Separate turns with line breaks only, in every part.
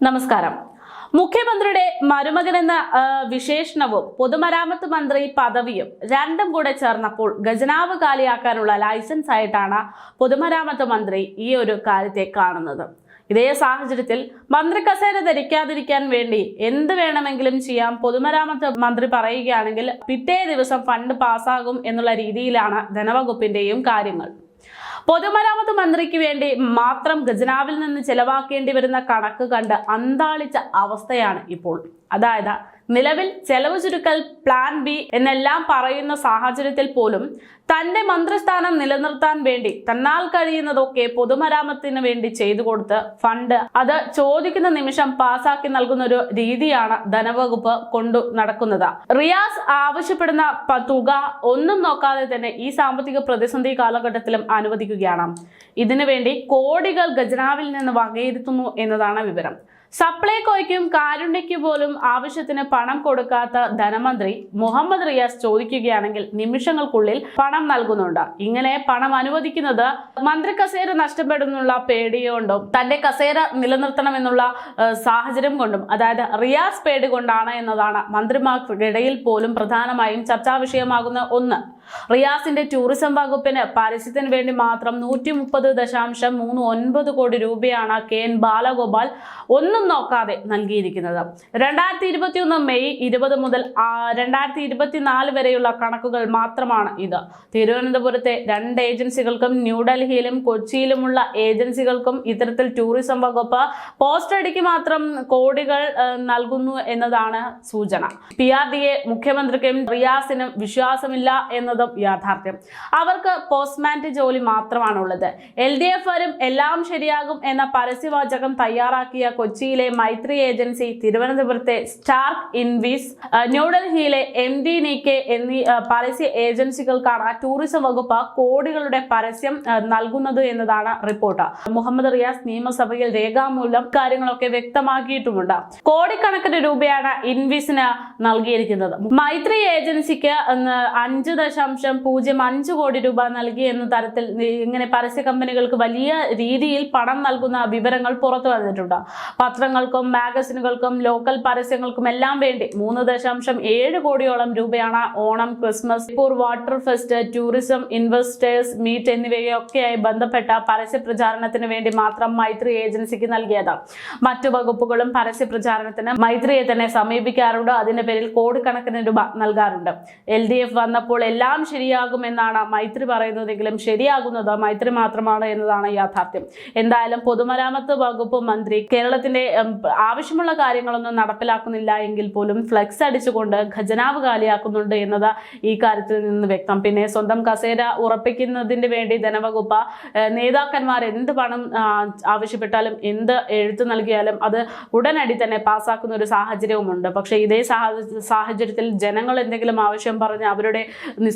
നമസ്കാരം. മുഖ്യമന്ത്രിയുടെ മരുമകൻ എന്ന വിശേഷണവും പൊതുമരാമത്ത് മന്ത്രി പദവിയും രണ്ടും കൂടെ ചേർന്നപ്പോൾ ഖജനാവ് കാലിയാക്കാനുള്ള ലൈസൻസ് ആയിട്ടാണ് പൊതുമരാമത്ത് മന്ത്രി ഈ ഒരു കാര്യത്തെ കാണുന്നത്. ഇതേ സാഹചര്യത്തിൽ മന്ത്രി കസേര ധരിക്കാതിരിക്കാൻ വേണ്ടി എന്ത് വേണമെങ്കിലും ചെയ്യാം പൊതുമരാമത്ത് മന്ത്രി പറയുകയാണെങ്കിൽ പിറ്റേ ദിവസം ഫണ്ട് പാസ്സാകും എന്നുള്ള രീതിയിലാണ് ധനവകുപ്പിന്റെയും കാര്യങ്ങൾ. പൊതുമരാമത്ത് മന്ത്രിക്ക് വേണ്ടി മാത്രം ഖജനാവിൽ നിന്ന് ചെലവാക്കേണ്ടി വരുന്ന കണക്ക് കണ്ട് അന്താളിച്ച അവസ്ഥയാണ് ഇപ്പോൾ. അതായത് നിലവിൽ ചെലവ് ചുരുക്കൽ പ്ലാൻ ബി എന്നെല്ലാം പറയുന്ന സാഹചര്യത്തിൽ പോലും തന്റെ മന്ത്രിസ്ഥാനം നിലനിർത്താൻ വേണ്ടി തന്നാൽ കഴിയുന്നതൊക്കെ പൊതുമരാമത്തിന് വേണ്ടി ചെയ്തു കൊടുത്ത് ഫണ്ട് അത് ചോദിക്കുന്ന നിമിഷം പാസാക്കി നൽകുന്ന ഒരു രീതിയാണ് ധനവകുപ്പ് കൊണ്ടു നടക്കുന്നത്. റിയാസ് ആവശ്യപ്പെടുന്ന തുക ഒന്നും നോക്കാതെ തന്നെ ഈ സാമ്പത്തിക പ്രതിസന്ധി കാലഘട്ടത്തിലും അനുവദിക്കുകയാണ്. ഇതിനുവേണ്ടി കോടികൾ ഖജനാവിൽ നിന്ന് വകയിരുത്തുന്നു എന്നതാണ് വിവരം. സപ്ലൈകോയ്ക്കും കാരുണ്യയ്ക്ക് പോലും ആവശ്യത്തിന് പണം കൊടുക്കാത്ത ധനമന്ത്രി മുഹമ്മദ് റിയാസ് ചോദിക്കുകയാണെങ്കിൽ നിമിഷങ്ങൾക്കുള്ളിൽ പണം നൽകുന്നുണ്ട്. ഇങ്ങനെ പണം അനുവദിക്കുന്നത് മന്ത്രി കസേര നഷ്ടപ്പെടുന്നുള്ള പേടിയോണ്ടും തന്റെ കസേര നിലനിർത്തണമെന്നുള്ള സാഹചര്യം കൊണ്ടും അതായത് റിയാസ് പേടി കൊണ്ടാണ് എന്നതാണ് മന്ത്രിമാർക്കിടയിൽ പോലും പ്രധാനമായും ചർച്ചാ വിഷയമാകുന്ന ഒന്ന്. റിയാസിന്റെ ടൂറിസം വകുപ്പിന് പരസ്യത്തിന് വേണ്ടി മാത്രം നൂറ്റി മുപ്പത് ദശാംശം മൂന്ന് ഒൻപത് കോടി രൂപയാണ് കെ എൻ ബാലഗോപാൽ ഒന്നും നോക്കാതെ നൽകിയിരിക്കുന്നത്. രണ്ടായിരത്തി ഇരുപത്തിയൊന്ന് മെയ് ഇരുപത് മുതൽ രണ്ടായിരത്തി ഇരുപത്തിനാല് വരെയുള്ള കണക്കുകൾ മാത്രമാണ് ഇത്. തിരുവനന്തപുരത്തെ രണ്ട് ഏജൻസികൾക്കും ന്യൂഡൽഹിയിലും കൊച്ചിയിലുമുള്ള ഏജൻസികൾക്കും ഇത്തരത്തിൽ ടൂറിസം വകുപ്പ് പോസ്റ്റ് അടിക്ക് മാത്രം കോടികൾ നൽകുന്നു എന്നതാണ് സൂചന. പി ആർ ഡി എ മുഖ്യമന്ത്രിക്കും റിയാസിനും വിശ്വാസമില്ല എന്നതും യാഥാർത്ഥ്യം. അവർക്ക് പോസ്റ്റ്മാന്റെ ജോലി മാത്രമാണുള്ളത്. എൽ ഡി എഫ് വരും എല്ലാം ശരിയാകും എന്ന പരസ്യവാചകം തയ്യാറാക്കിയ കൊച്ചിയിലെ മൈത്രി ഏജൻസി തിരുവനന്തപുരത്തെ സ്റ്റാർക്ക് ഇൻവീസ് ന്യൂഡൽഹിയിലെ എം ഡി നിക്കെ എന്നീ പരസ്യ ഏജൻസികൾക്കാണ് ടൂറിസം വകുപ്പ് കോടികളുടെ പരസ്യം നൽകുന്നത് എന്നതാണ് റിപ്പോർട്ട്. മുഹമ്മദ് റിയാസ് നിയമസഭയിൽ രേഖാമൂലം കാര്യങ്ങളൊക്കെ വ്യക്തമാക്കിയിട്ടുമുണ്ട്. കോടിക്കണക്കിന് രൂപയാണ് ഇൻവീസിന് നൽകിയിരിക്കുന്നത്. മൈത്രി ഏജൻസിക്ക് അഞ്ച് ദശാംശം പൂജ്യം അഞ്ച് കോടി രൂപ നൽകി എന്ന തരത്തിൽ ഇങ്ങനെ പരസ്യ കമ്പനികൾക്ക് വലിയ രീതിയിൽ പണം നൽകുന്ന വിവരങ്ങൾ പുറത്തു വന്നിട്ടുണ്ട്. പത്രങ്ങൾക്കും മാഗസിനുകൾക്കും ലോക്കൽ പരസ്യങ്ങൾക്കും എല്ലാം വേണ്ടി മൂന്ന് ദശാംശം ഏഴ് കോടിയോളം രൂപയാണ് ഓണം ക്രിസ്മസ് പൂർ water fest tourism investors meet എന്നിവയൊക്കെയായി ബന്ധപ്പെട്ട പരസ്യ പ്രചാരണത്തിന് വേണ്ടി മാത്രം മൈത്രി ഏജൻസിക്ക് നൽകിയത്. മറ്റു വകുപ്പുകളും പരസ്യ പ്രചാരണത്തിന് മൈത്രിയെ തന്നെ സമീപിക്കാറുണ്ട്. അതിന്റെ പേരിൽ കോടിക്കണക്കിന് രൂപ നൽകാറുണ്ട്. എൽ ഡി എഫ് വന്നപ്പോൾ എല്ലാം ശരിയാകുമെന്നാണ് മൈത്രി പറയുന്നതെങ്കിലും ശരിയാകുന്നത് മൈത്രി മാത്രമാണ് എന്നതാണ് യാഥാർത്ഥ്യം. എന്തായാലും പൊതുമരാമത്ത് വകുപ്പ് മന്ത്രി കേരളത്തിന്റെ ആവശ്യമുള്ള കാര്യങ്ങളൊന്നും നടപ്പിലാക്കുന്നില്ല എങ്കിൽ പോലും ഫ്ലെക്സ് അടിച്ചുകൊണ്ട് ഖജനാവ് കാലിയാക്കുന്നുണ്ട് എന്നത് ഈ കാര്യത്തിൽ നിന്ന് വ്യക്തം. പിന്നെ സ്വന്തം കസേര ഉറപ്പിക്കുന്നതിന് വേണ്ടി ധനവകുപ്പ് നേതാക്കന്മാർ എന്ത് പണം ആവശ്യപ്പെട്ടാലും എന്ത് എഴുത്ത് നൽകിയാലും അത് ഉടനടി തന്നെ പാസ്സാക്കുന്ന ഒരു സാഹചര്യവുമുണ്ട്. പക്ഷേ ഇതേ സാഹ- സാഹചര്യത്തിൽ ജനങ്ങൾ എന്തെങ്കിലും ആവശ്യം പറഞ്ഞ് അവരുടെ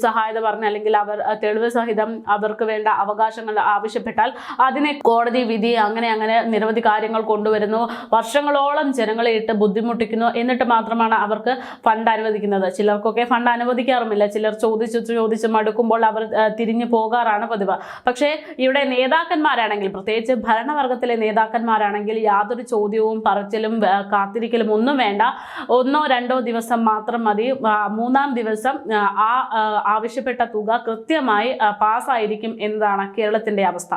നിസ്സഹായത പറഞ്ഞ് അല്ലെങ്കിൽ അവർ തെളിവ് സഹിതം അവർക്ക് വേണ്ട അവകാശങ്ങൾ ആവശ്യപ്പെട്ടാൽ അതിനെ കോടതി വിധി അങ്ങനെ അങ്ങനെ നിരവധി കാര്യങ്ങൾ കൊണ്ടുവരുന്നു. വർഷങ്ങളോളം ജനങ്ങളെ ഇട്ട് ബുദ്ധിമുട്ടിക്കുന്നു. എന്നിട്ട് മാത്രമാണ് അവർക്ക് ഫണ്ട് അനുവദിക്കുന്നത്. ചിലർക്കൊക്കെ ഫണ്ട് അനുവദിക്കാറുമില്ല. ചിലർ ചോദിച്ചു ചോദിച്ച് മടുക്കുമ്പോൾ അവർ തിരിഞ്ഞു പോകാറാണ് പതിവ്. പക്ഷേ ഇവിടെ നേതാക്കന്മാരാണെങ്കിൽ പ്രത്യേകിച്ച് ഭരണവർഗത്തിലെ നേതാക്കന്മാരാണെങ്കിൽ യാതൊരു ചോദ്യവും പറച്ചിലും കാത്തിരിക്കലും ഒന്നും വേണ്ട. ഒന്നോ രണ്ടോ ദിവസം മാത്രം മതി. മൂന്നാം ദിവസം ആ, ആവശ്യപ്പെട്ട തുക കൃത്യമായി പാസ്സായിരിക്കും എന്നതാണ് കേരളത്തിന്റെ അവസ്ഥ.